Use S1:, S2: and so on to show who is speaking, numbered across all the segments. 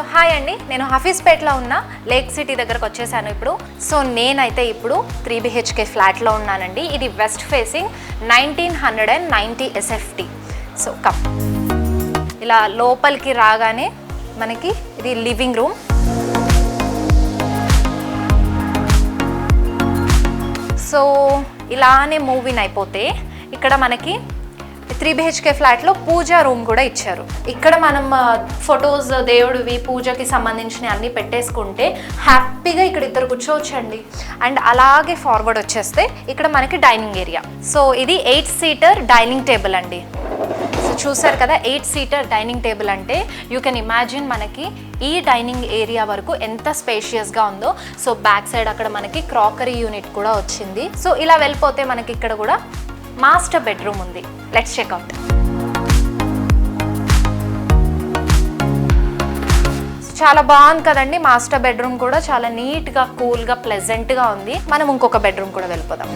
S1: So hi అండి నేను హఫీజ్పేట్లో ఉన్న లేక్ సిటీ దగ్గరకు వచ్చేసాను ఇప్పుడు. సో నేనైతే ఇప్పుడు త్రీ బిహెచ్కే ఫ్లాట్లో ఉన్నానండి. ఇది west facing nineteen hundred and ninety SFT. So come. ఇలా లోపలికి రాగానే మనకి ఇది లివింగ్ రూమ్. సో ఇలానే మూవీని అయిపోతే ఇక్కడ మనకి త్రీ బిహెచ్కే ఫ్లాట్లో పూజా రూమ్ కూడా ఇచ్చారు. ఇక్కడ మనం ఫొటోస్ దేవుడివి పూజకి సంబంధించిన అన్నీ పెట్టేసుకుంటే హ్యాపీగా ఇక్కడ ఇద్దరు కూర్చోవచ్చండి. అండ్ అలాగే ఫార్వర్డ్ వచ్చేస్తే ఇక్కడ మనకి డైనింగ్ ఏరియా. సో ఇది ఎయిట్ సీటర్ డైనింగ్ టేబుల్ అండి. సో చూసారు కదా ఎయిట్ సీటర్ డైనింగ్ టేబుల్ అంటే యూ కెన్ ఇమాజిన్ మనకి ఈ డైనింగ్ ఏరియా వరకు ఎంత స్పేషియస్గా ఉందో. సో బ్యాక్ సైడ్ అక్కడ మనకి క్రాకరీ యూనిట్ కూడా వచ్చింది. సో ఇలా వెళ్ళిపోతే మనకి ఇక్కడ కూడా మాస్టర్ బెడ్రూమ్ ఉంది. లెట్స్ చెక్అవుట్ చాలా బాగుంది కదండి. మాస్టర్ బెడ్రూమ్ కూడా చాలా నీట్గా కూల్గా ప్లెజెంట్గా ఉంది. మనం ఇంకొక బెడ్రూమ్ కూడా వెళ్ళిపోదాం.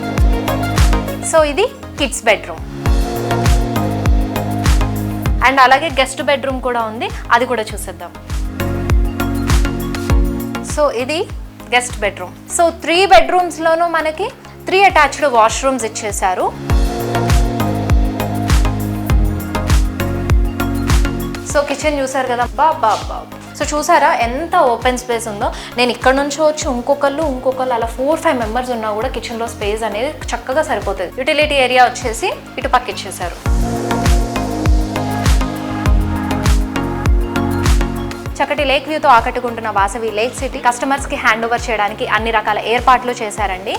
S1: సో ఇది కిడ్స్ బెడ్రూమ్ అండ్ అలాగే గెస్ట్ బెడ్రూమ్ కూడా ఉంది. అది కూడా చూసేద్దాం. సో ఇది గెస్ట్ బెడ్రూమ్ సో త్రీ బెడ్రూమ్స్లోనూ మనకి త్రీ అటాచ్డ్ వాష్రూమ్స్ ఇచ్చేశారు. సో కిచెన్ చూసారు కదా బా బా బా సో చూసారా ఎంత ఓపెన్ స్పేస్ ఉందో. నేను ఇక్కడ నుంచి వచ్చి ఇంకొకళ్ళు ఇంకొకళ్ళు అలా ఫోర్ ఫైవ్ మెంబర్స్ ఉన్నా కూడా కిచెన్లో స్పేస్ అనేది చక్కగా సరిపోతుంది. యూటిలిటీ ఏరియా వచ్చేసి ఇటు పక్క ఇచ్చేసారు చక్కటి లేక్ వ్యూతో ఆకట్టుకుంటున్న వాసవి లేక్ సిటీ కస్టమర్స్కి హ్యాండ్ ఓవర్ చేయడానికి అన్ని రకాల ఏర్పాట్లు చేశారండి.